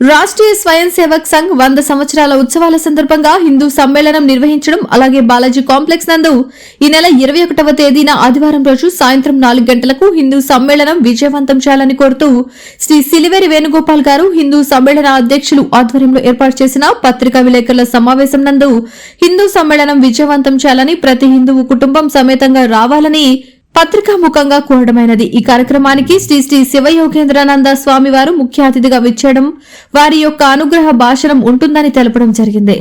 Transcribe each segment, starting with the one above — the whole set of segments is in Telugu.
రాష్ట్రీయ స్వయం సేవక్ సంఘ్ వంద సంవత్సరాల ఉత్సవాల సందర్భంగా హిందూ సమ్మేళనం నిర్వహించడం అలాగే బాలాజీ కాంప్లెక్స్ నందు ఈ నెల ఇరవై ఒకటవ తేదీన ఆదివారం రోజు సాయంత్రం నాలుగు గంటలకు హిందూ సమ్మేళనం విజయవంతం చేయాలని కోరుతూ శ్రీ సిలివేరి వేణుగోపాల్ గారు హిందూ సమ్మేళన అధ్యక్షులు ఆధ్వర్యంలో ఏర్పాటు చేసిన పత్రికా విలేకరుల సమావేశం నందు హిందూ సమ్మేళనం విజయవంతం చేయాలని ప్రతి హిందువు కుటుంబం సమేతంగా రావాలని పత్రికాముఖంగా కోరడమైనది ఈ కార్యక్రమానికి శ్రీ శ్రీ శివయోగేంద్రానంద స్వామి వారు ముఖ్య అతిథిగా విచ్చేయడం వారి యొక్క అనుగ్రహ భాషణం ఉంటుందని తెలపడం జరిగింది.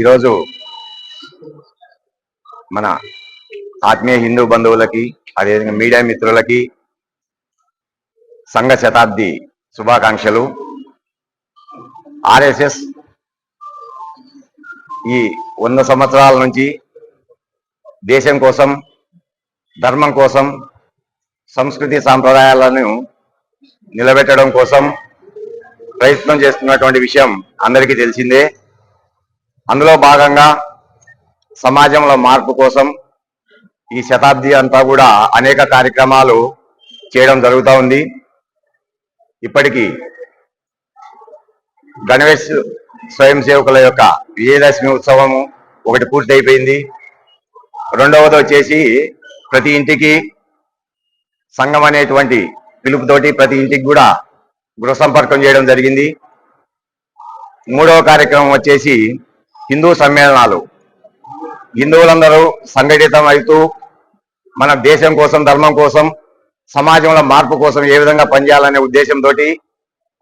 ఈరోజు మన ఆత్మీయ హిందూ బంధువులకి అదేవిధంగా మీడియా మిత్రులకి సంఘ శతాబ్ది శుభాకాంక్షలు. ఆర్ఎస్ఎస్ ఈ వంద సంవత్సరాల నుంచి దేశం కోసం ధర్మం కోసం సంస్కృతి సాంప్రదాయాలను నిలబెట్టడం కోసం ప్రయత్నం చేస్తున్నటువంటి విషయం అందరికీ తెలిసిందే. అందులో భాగంగా సమాజంలో మార్పు కోసం ఈ శతాబ్ది అంతా కూడా అనేక కార్యక్రమాలు చేయడం జరుగుతూ ఉంది. ఇప్పటికీ గణేష్ స్వయం సేవకుల యొక్క విజయదశమి ఉత్సవము ఒకటి పూర్తి అయిపోయింది రెండవది వచ్చేసి ప్రతి ఇంటికి సంఘం అనేటువంటి పిలుపుతోటి ప్రతి ఇంటికి కూడా గృహ సంపర్కం చేయడం జరిగింది. మూడవ కార్యక్రమం వచ్చేసి హిందూ సమ్మేళనాలు. హిందువులందరూ సంఘటితం అవుతూ మన దేశం కోసం ధర్మం కోసం సమాజంలో మార్పు కోసం ఏ విధంగా పనిచేయాలనే ఉద్దేశంతో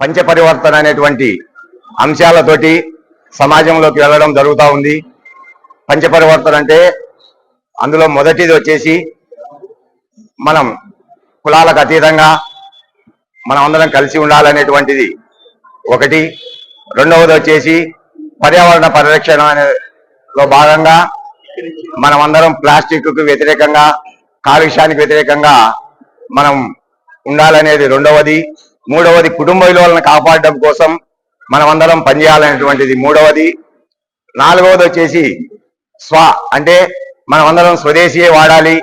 పంచపరివర్తన అనేటువంటి అంశాలతోటి సమాజంలోకి వెళ్ళడం జరుగుతూ ఉంది. పంచపరివర్తన అంటే అందులో మొదటిది వచ్చేసి మనం కులాలకు అతీతంగా మనం అందరం కలిసి ఉండాలనేటువంటిది ఒకటి. రెండవది వచ్చేసి పర్యావరణ పరిరక్షణ అనేలో భాగంగా మనం అందరం వ్యతిరేకంగా కాలుష్యానికి వ్యతిరేకంగా మనం ఉండాలనేది రెండవది. మూడవది కుటుంబ విలువలను కాపాడడం కోసం మనం అందరం పనిచేయాలనేటువంటిది మూడవది. నాలుగవది వచ్చేసి స్వ అంటే మనం అందరం స్వదేశీయే వాడాలి.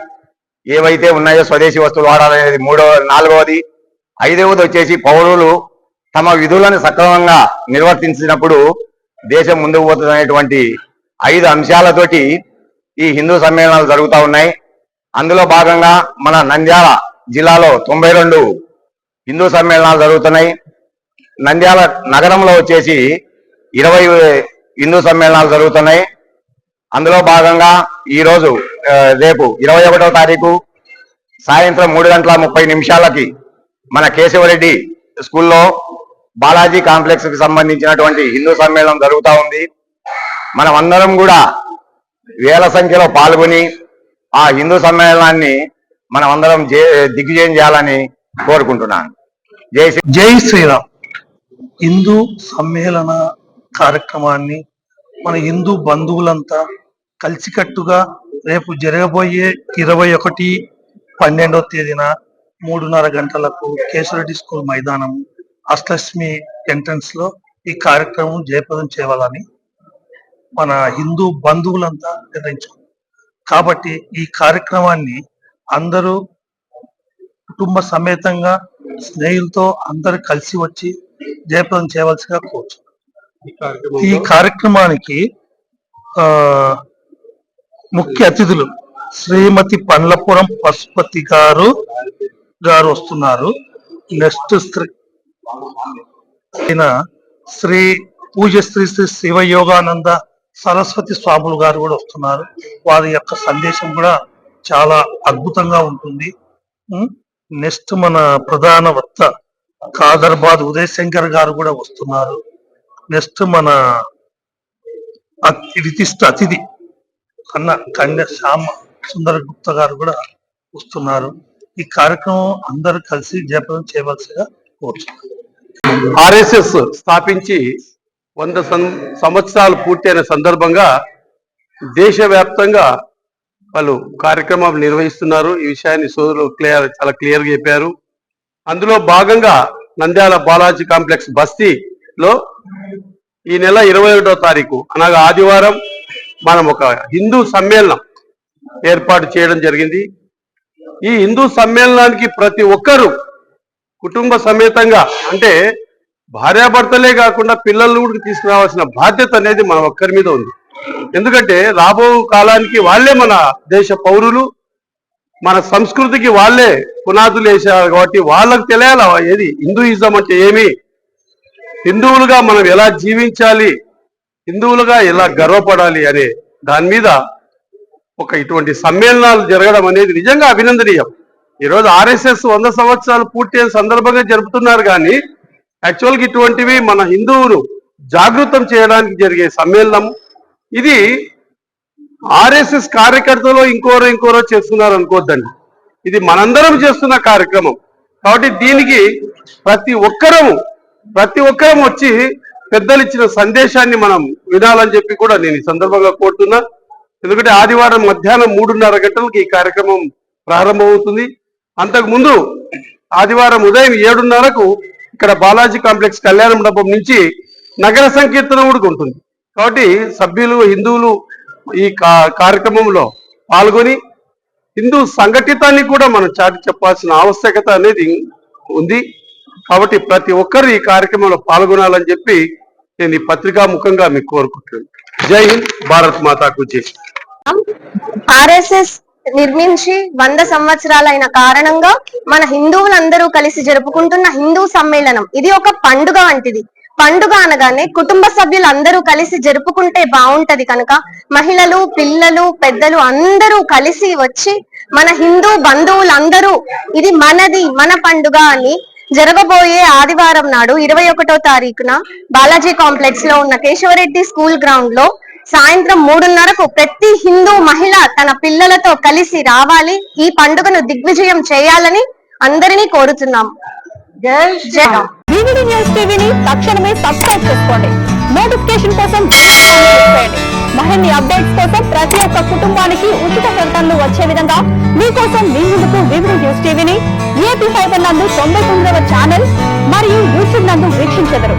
ఏవైతే ఉన్నాయో స్వదేశీ వస్తువులు వాడాలనేది మూడవ నాలుగవది. ఐదవది వచ్చేసి పౌరులు తమ విధులను సక్రమంగా నిర్వర్తించినప్పుడు దేశం ముందుకు పోతుంది అనేటువంటి ఐదు అంశాలతోటి ఈ హిందూ సమ్మేళనాలు జరుగుతూ ఉన్నాయి. అందులో భాగంగా మన నంద్యాల జిల్లాలో తొంభై రెండు హిందూ సమ్మేళనాలు జరుగుతున్నాయి. నంద్యాల నగరంలో వచ్చేసి ఇరవై హిందూ సమ్మేళనాలు జరుగుతున్నాయి. అందులో భాగంగా ఈరోజు రేపు ఇరవై ఒకటో తారీఖు సాయంత్రం మూడు గంటల ముప్పై నిమిషాలకి మన కేశవరెడ్డి స్కూల్లో బాలాజీ కాంప్లెక్స్కి సంబంధించినటువంటి హిందూ సమ్మేళనం జరుగుతూ ఉంది. మనం అందరం కూడా వేల సంఖ్యలో పాల్గొని ఆ హిందూ సమ్మేళనాన్ని మనం అందరం జే- దిగ్విజయం చేయాలని కోరుకుంటున్నాను. జై శ్రీ జై శ్రీరామ్. హిందూ సమ్మేళన కార్యక్రమాన్ని మన హిందూ బంధువులంతా కలిసికట్టుగా రేపు జరగబోయే ఇరవై ఒకటి పన్నెండవ తేదీన మూడున్నర గంటలకు కేశరెడ్డి స్కూల్ మైదానం అష్టలక్ష్మి ఎంట్రన్స్లో ఈ కార్యక్రమం జయప్రదం చేయాలని మన హిందూ బంధువులంతా నిర్ణయించుకుంటారు కాబట్టి ఈ కార్యక్రమాన్ని అందరూ కుటుంబ సమేతంగా స్నేహితులతో అందరు కలిసి వచ్చి జయప్రదం చేయవలసిగా కోరుచు ఈ కార్యక్రమానికి ఆ ముఖ్య అతిథులు శ్రీమతి పండ్లపురం పశుపతి గారు గారు వస్తున్నారు. నెక్స్ట్ శ్రీ అయిన శ్రీ పూజ శ్రీ శ్రీ శివయోగానంద సరస్వతి స్వాములు గారు కూడా వస్తున్నారు. వారి యొక్క సందేశం కూడా చాలా అద్భుతంగా ఉంటుంది. నెక్స్ట్ మన ప్రధాన వక్త కాదర్బాద్ ఉదయ్ శంకర్ గారు కూడా వస్తున్నారు. నెక్స్ట్ మన అతి- అతిథి అన్న కన్య శ్యామ సుందర గుప్తా గారు కూడా వస్తున్నారు. ఈ కార్యక్రమం అందరూ కలిసి జయప్రదం చేయవలసిగా కోరుతున్నారు ఆర్ఎస్ఎస్ స్థాపించి వంద సం- సంవత్సరాలు పూర్తయిన సందర్భంగా దేశవ్యాప్తంగా వాళ్ళు కార్యక్రమాలు నిర్వహిస్తున్నారు. ఈ విషయాన్ని సోదరులు క్లియర్ చాలా క్లియర్గా చెప్పారు. అందులో భాగంగా నంద్యాల బాలాజీ కాంప్లెక్స్ బస్తీలో ఈ నెల ఇరవై ఒకటో తారీఖు అనగా ఆదివారం మనం ఒక హిందూ సమ్మేళనం ఏర్పాటు చేయడం జరిగింది. ఈ హిందూ సమ్మేళనానికి ప్రతి ఒక్కరూ కుటుంబ సమేతంగా అంటే భార్యాభర్తలే కాకుండా పిల్లలను కూడా తీసుకురావాల్సిన బాధ్యత అనేది మన ఒక్కరి మీద ఉంది. ఎందుకంటే రాబో కాలానికి వాళ్ళే మన దేశ పౌరులు మన సంస్కృతికి వాళ్ళే పునాదులు వేసారు కాబట్టి వాళ్ళకు తెలియాల ఏది? హిందూయిజం అంటే ఏమి? హిందువులుగా మనం ఎలా జీవించాలి? హిందువులుగా ఎలా గర్వపడాలి అనే దాని మీద ఒక ఇటువంటి సమ్మేళనాలు జరగడం అనేది నిజంగా అభినందనీయం. ఈరోజు ఆర్ఎస్ఎస్ వంద సంవత్సరాలు పూర్తి అయిన సందర్భంగా జరుపుతున్నారు కానీ యాక్చువల్గా ఇటువంటివి మన హిందువులు జాగృతం చేయడానికి జరిగే సమ్మేళనం. ఇది ఆర్ఎస్ఎస్ కార్యకర్తలు ఇంకోరో ఇంకోరో చేస్తున్నారు అనుకోవద్దండి ఇది మనందరం చేస్తున్న కార్యక్రమం. కాబట్టి దీనికి ప్రతి ఒక్కరము ప్రతి ఒక్కరం వచ్చి పెద్దలు ఇచ్చిన సందేశాన్ని మనం వినాలని చెప్పి కూడా నేను ఈ సందర్భంగా కోరుతున్నా. ఎందుకంటే ఆదివారం మధ్యాహ్నం మూడున్నర గంటలకు ఈ కార్యక్రమం ప్రారంభమవుతుంది. అంతకుముందు ఆదివారం ఉదయం ఏడున్నరకు ఇక్కడ బాలాజీ కాంప్లెక్స్ కళ్యాణ మండపం నుంచి నగర సంకీర్తనం కూడా ఉంటుంది. కాబట్టి సభ్యులు హిందువులు ఈ కార్యక్రమంలో పాల్గొని హిందూ సంఘటితాన్ని కూడా మనం చాటి చెప్పాల్సిన ఆవశ్యకత అనేది ఉంది. కాబట్టి ప్రతి ఒక్కరు ఈ కార్యక్రమంలో పాల్గొనాలని చెప్పి నేను ఈ పత్రికా ముఖంగా మీకు కోరుకుంటున్నాను. జై హింద్ భారత్ మాతాకు జై. ఆర్ఎస్ఎస్ నిర్మించి వంద సంవత్సరాలైన కారణంగా మన హిందువులందరూ కలిసి జరుపుకుంటున్న హిందూ సమ్మేళనం. ఇది ఒక పండుగ వంటిది. పండుగ అనగానే కుటుంబ సభ్యులు అందరూ కలిసి జరుపుకుంటే బాగుంటది కనుక మహిళలు పిల్లలు పెద్దలు అందరూ కలిసి వచ్చి మన హిందూ బంధువులందరూ ఇది మనది మన పండుగ అని జరగబోయే ఆదివారం నాడు ఇరవై ఒకటో తారీఖున బాలాజీ కాంప్లెక్స్లో ఉన్న కేశవరెడ్డి స్కూల్ గ్రౌండ్లో సాయంత్రం మూడున్నరకు ప్రతి హిందూ మహిళ తన పిల్లలతో కలిసి రావాలి. ఈ పండుగను దిగ్విజయం చేయాలని అందరినీ కోరుతున్నాం. న్యూస్ టీవీని తక్షణమే సబ్స్క్రైబ్ చేసుకోండి. నోటిఫికేషన్ కోసం మరిన్ని అప్డేట్స్ కోసం ప్రతి ఒక్క కుటుంబానికి ఉచిత ప్రకటనలు వచ్చే విధంగా మీకోసం మీ ముందుకు వివిడి న్యూస్ టీవీని ఏపీ ఫైబర్ నందు తొంభై తొమ్మిదవ ఛానల్ మరియు యూట్యూబ్ నందు వీక్షించెదరు.